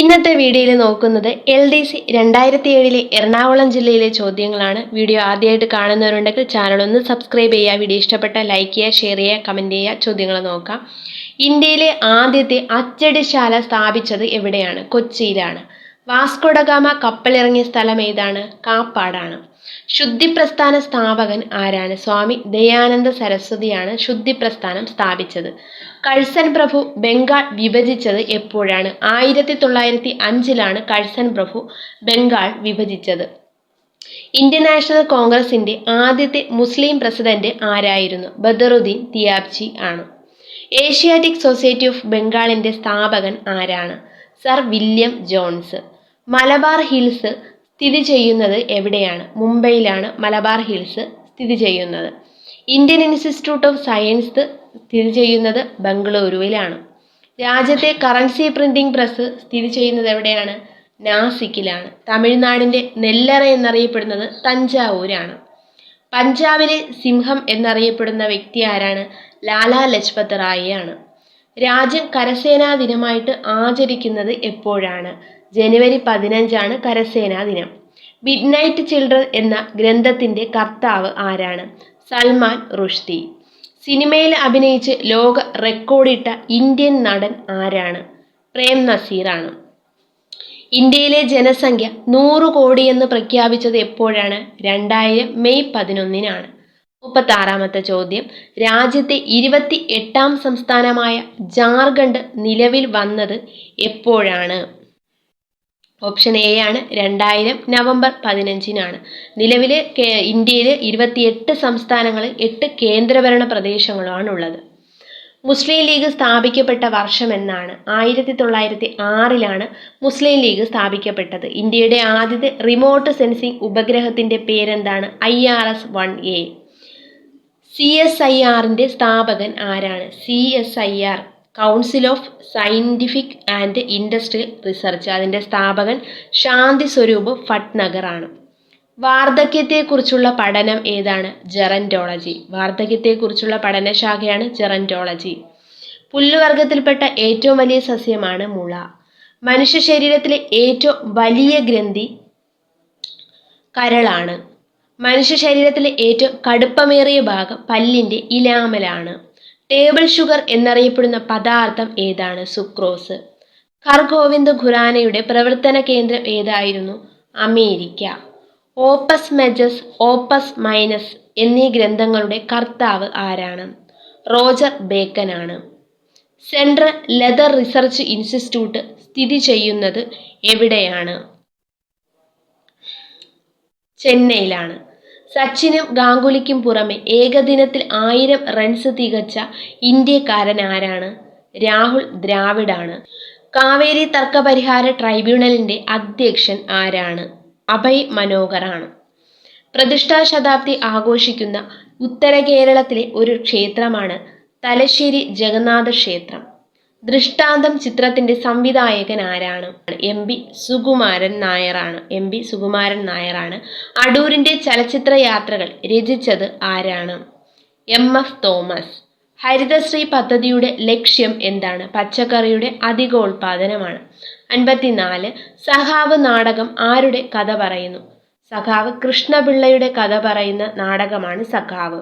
ഇന്നത്തെ വീഡിയോയിൽ നോക്കുന്നത് എൽ ഡി സി രണ്ടായിരത്തി ഏഴിലെ എറണാകുളം ജില്ലയിലെ ചോദ്യങ്ങളാണ്. വീഡിയോ ആദ്യമായിട്ട് കാണുന്നവരുണ്ടെങ്കിൽ ചാനൽ ഒന്ന് സബ്സ്ക്രൈബ് ചെയ്യുക. വീഡിയോ ഇഷ്ടപ്പെട്ട ലൈക്ക് ചെയ്യുക ഷെയർ ചെയ്യുക കമന്റ് ചെയ്യുക. ചോദ്യങ്ങൾ നോക്കാം. ഇന്ത്യയിലെ ആദ്യത്തെ അച്ചടിശാല സ്ഥാപിച്ചത് എവിടെയാണ്? കൊച്ചിയിലാണ്. വാസ്കോഡഗാമ കപ്പലിറങ്ങിയ സ്ഥലം ഏതാണ്? കാപ്പാടാണ്. ശുദ്ധിപ്രസ്ഥാന സ്ഥാപകൻ ആരാണ്? സ്വാമി ദയാനന്ദ സരസ്വതിയാണ് ശുദ്ധിപ്രസ്ഥാനം സ്ഥാപിച്ചത്. കഴ്സൻ പ്രഭു ബംഗാൾ വിഭജിച്ചത് എപ്പോഴാണ്? ആയിരത്തി തൊള്ളായിരത്തി അഞ്ചിലാണ് കഴ്സൻ പ്രഭു ബംഗാൾ വിഭജിച്ചത്. ഇന്ത്യൻ നാഷണൽ കോൺഗ്രസിന്റെ ആദ്യത്തെ മുസ്ലിം പ്രസിഡന്റ് ആരായിരുന്നു? ബദറുദ്ദീൻ തിയാബ്ജി ആണ്. ഏഷ്യാറ്റിക് സൊസൈറ്റി ഓഫ് ബംഗാളിന്റെ സ്ഥാപകൻ ആരാണ്? Sir William Jones. Malabar Hills സ്ഥിതി ചെയ്യുന്നത് എവിടെയാണ്? മുംബൈയിലാണ് മലബാർ ഹിൽസ് സ്ഥിതി ചെയ്യുന്നത്. ഇന്ത്യൻ ഇൻസ്റ്റിറ്റ്യൂട്ട് ഓഫ് സയൻസ് സ്ഥിതി ചെയ്യുന്നത് ബംഗളൂരുവിലാണ്. രാജ്യത്തെ കറൻസി പ്രിന്റിംഗ് പ്രസ് സ്ഥിതി ചെയ്യുന്നത് എവിടെയാണ്? നാസിക്കിലാണ്. തമിഴ്നാടിന്റെ നെല്ലറ എന്നറിയപ്പെടുന്നത് തഞ്ചാവൂരാണ്. പഞ്ചാബിലെ സിംഹം എന്നറിയപ്പെടുന്ന വ്യക്തി ആരാണ്? ലാലാ ലജ്പത് റായിയാണ്. രാജ്യം കരസേനാ ദിനമായിട്ട് ആചരിക്കുന്നത് എപ്പോഴാണ്? ജനുവരി പതിനഞ്ചാണ് കരസേനാ ദിനം. മിഡ് നൈറ്റ് ചിൽഡ്രൻ എന്ന ഗ്രന്ഥത്തിന്റെ കർത്താവ് ആരാണ്? സൽമാൻ റുഷ്ദി. സിനിമയിൽ അഭിനയിച്ച് ലോക റെക്കോർഡിട്ട ഇന്ത്യൻ നടൻ ആരാണ്? പ്രേം നസീറാണ്. ഇന്ത്യയിലെ ജനസംഖ്യ നൂറ് എന്ന് പ്രഖ്യാപിച്ചത് എപ്പോഴാണ്? രണ്ടായിരം മെയ് പതിനൊന്നിനാണ്. മുപ്പത്തി ആറാമത്തെ ചോദ്യം. രാജ്യത്തെ ഇരുപത്തി എട്ടാം സംസ്ഥാനമായ ജാർഖണ്ഡ് നിലവിൽ വന്നത് എപ്പോഴാണ്? ഓപ്ഷൻ എ ആണ്. രണ്ടായിരം നവംബർ പതിനഞ്ചിനാണ്. നിലവിൽ ഇന്ത്യയിൽ ഇരുപത്തിയെട്ട് സംസ്ഥാനങ്ങളിൽ എട്ട് കേന്ദ്രഭരണ പ്രദേശങ്ങളുമാണ് ഉള്ളത്. മുസ്ലിം ലീഗ് സ്ഥാപിക്കപ്പെട്ട വർഷം എന്നാണ്. ആയിരത്തി തൊള്ളായിരത്തി ആറിലാണ് മുസ്ലിം ലീഗ് സ്ഥാപിക്കപ്പെട്ടത്. ഇന്ത്യയുടെ ആദ്യത്തെ റിമോട്ട് സെൻസിംഗ് ഉപഗ്രഹത്തിന്റെ പേരെന്താണ്? I R S one A. C S I ആറിന്റെ സ്ഥാപകൻ ആരാണ്? C S I R. Council of scientific and industrial research അതിന്റെ സ്ഥാപകൻ ശാന്തി സ്വരൂപ് ഭട്നഗർ ആണ് വാർദ്ധക്യത്തെക്കുറിച്ചുള്ള പഠനം ഏതാണ്? ജെറന്റോളജി വാർദ്ധക്യത്തെക്കുറിച്ചുള്ള പഠനശാഖയാണ് ജെറന്റോളജി പുല്ലുവർഗത്തിൽപ്പെട്ട ഏറ്റവും വലിയ സസ്യമാണ് മുള. മനുഷ്യ ശരീരത്തിലെ ഏറ്റവും വലിയ ഗ്രന്ഥി കരളാണ്. മനുഷ്യ ശരീരത്തിലെ ഏറ്റവും കടുപ്പമേറിയ ഭാഗം പല്ലിന്റെ ഇലാമലാണ്. ടേബിൾ ഷുഗർ എന്നറിയപ്പെടുന്ന പദാർത്ഥം ഏതാണ്? സുക്രോസ് ഖർഗോവിന്ദ് ഖുറാനയുടെ പ്രവർത്തന കേന്ദ്രം ഏതായിരുന്നു? America. Opus Majus Opus Minus എന്നീ ഗ്രന്ഥങ്ങളുടെ കർത്താവ് ആരാണ്? റോജർ ബേക്കൻ ആണ്. സെൻട്രൽ ലെതർ റിസർച്ച് ഇൻസ്റ്റിറ്റ്യൂട്ട് സ്ഥിതി ചെയ്യുന്നത് എവിടെയാണ്? ചെന്നൈയിലാണ്. സച്ചിനും ഗാംഗുലിക്കും പുറമെ ഏകദിനത്തിൽ ആയിരം റൺസ് തികച്ച ഇന്ത്യക്കാരൻ ആരാണ്? രാഹുൽ ദ്രാവിഡാണ്. കാവേരി തർക്കപരിഹാര ട്രൈബ്യൂണലിന്റെ അധ്യക്ഷൻ ആരാണ്? അഭയ് മനോഹറാണ്. പ്രതിഷ്ഠാ ശതാബ്ദി ആഘോഷിക്കുന്ന ഉത്തര കേരളത്തിലെ ഒരു ക്ഷേത്രമാണ് തലശ്ശേരി ജഗന്നാഥ ക്ഷേത്രം. ദൃഷ്ടാന്തം ചിത്രത്തിന്റെ സംവിധായകൻ ആരാണ്? എം ബി സുകുമാരൻ നായറാണ് എം ബി സുകുമാരൻ നായറാണ് അടൂരിന്റെ ചലച്ചിത്ര യാത്രകൾ രചിച്ചത് ആരാണ്? M F Thomas. ഹരിതശ്രീ പദ്ധതിയുടെ ലക്ഷ്യം എന്താണ്? പച്ചക്കറിയുടെ അധികോൽപാദനമാണ്. അൻപത്തിനാല്. സഹാവ് നാടകം ആരുടെ കഥ പറയുന്നു? സഖാവ് കൃഷ്ണപിള്ളയുടെ കഥ പറയുന്ന നാടകമാണ് സഖാവ്.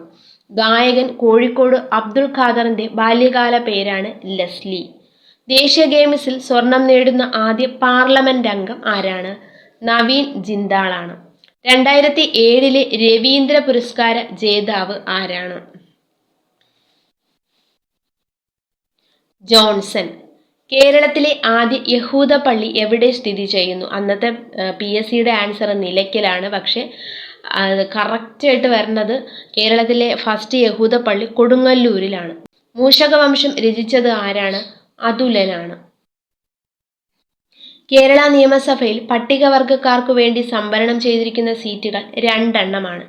ഗായകൻ കോഴിക്കോട് അബ്ദുൾ ഖാദറിന്റെ ബാല്യകാല പേരാണ് ലസ്ലി. ദേശീയ ഗെയിംസിൽ സ്വർണം നേടുന്ന ആദ്യ പാർലമെന്റ് അംഗം ആരാണ്? നവീൻ ജിന്താളാണ് രണ്ടായിരത്തി ഏഴിലെ രവീന്ദ്ര പുരസ്കാര ജേതാവ് ആരാണ്? ജോൺസൺ. കേരളത്തിലെ ആദ്യ യഹൂദ പള്ളി എവിടെ സ്ഥിതി ചെയ്യുന്നു? അന്നത്തെ പി എസ് സിയുടെ ആൻസർ നിലയ്ക്കലാണ്. പക്ഷേ അത് കറക്റ്റായിട്ട് വരുന്നത് കേരളത്തിലെ ഫസ്റ്റ് യഹൂദ പള്ളി കൊടുങ്ങല്ലൂരിലാണ്. മൂഷകവംശം രചിച്ചത് ആരാണ്? അതുലനാണ്. കേരള നിയമസഭയിൽ പട്ടികവർഗക്കാർക്ക് വേണ്ടി സംവരണം ചെയ്തിരിക്കുന്ന സീറ്റുകൾ രണ്ടെണ്ണമാണ്.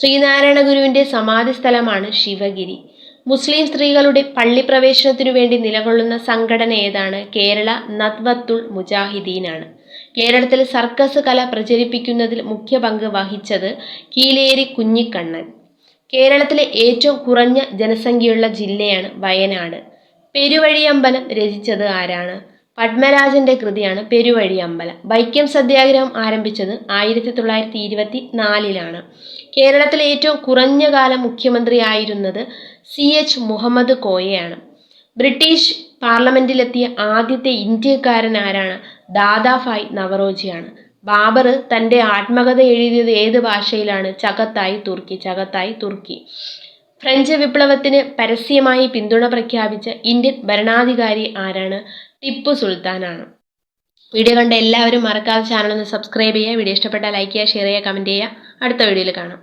ശ്രീനാരായണ ഗുരുവിന്റെ സമാധി സ്ഥലമാണ് ശിവഗിരി. മുസ്ലിം സ്ത്രീകളുടെ പള്ളി പ്രവേശനത്തിനു വേണ്ടി നിലകൊള്ളുന്ന സംഘടന ഏതാണ്? കേരള നദ്വത്തുൾ മുജാഹിദീനാണ്. കേരളത്തിൽ സർക്കസ് കല പ്രചരിപ്പിക്കുന്നതിൽ മുഖ്യ പങ്ക് വഹിച്ചത് കീലേരി കുഞ്ഞിക്കണ്ണൻ. കേരളത്തിലെ ഏറ്റവും കുറഞ്ഞ ജനസംഖ്യയുള്ള ജില്ലയാണ് വയനാട്. പെരുവഴിയമ്പലം രചിച്ചത് ആരാണ്? പത്മരാജന്റെ കൃതിയാണ് പെരുവഴിയമ്പലം. വൈക്കം സത്യാഗ്രഹം ആരംഭിച്ചത് ആയിരത്തി തൊള്ളായിരത്തി ഇരുപത്തി നാലിലാണ് കേരളത്തിലെ ഏറ്റവും കുറഞ്ഞ കാലം മുഖ്യമന്ത്രിയായിരുന്നത് സി എച്ച് മുഹമ്മദ് കോയയാണ്. ബ്രിട്ടീഷ് പാർലമെന്റിലെത്തിയ ആദ്യത്തെ ഇന്ത്യക്കാരൻ ആരാണ്? ദാദാഭായ് നവറോജിയാണ്. ബാബർ തന്റെ ആത്മകഥ എഴുതിയത് ഏത് ഭാഷയിലാണ്? ചകത്തായി തുർക്കി ചകത്തായി തുർക്കി. ഫ്രഞ്ച് വിപ്ലവത്തിന് പരസ്യമായി പിന്തുണ പ്രഖ്യാപിച്ച ഇന്ത്യൻ ഭരണാധികാരി ആരാണ്? ടിപ്പു സുൽത്താനാണ്. വീഡിയോ കണ്ട എല്ലാവരും മറക്കാതെ ചാനൽ ഒന്ന് സബ്സ്ക്രൈബ് ചെയ്യുക. വീഡിയോ ഇഷ്ടപ്പെട്ടാൽ ലൈക്ക് ചെയ്യുക ഷെയർ ചെയ്യുക കമന്റ് ചെയ്യുക. അടുത്ത വീഡിയോയിൽ കാണാം.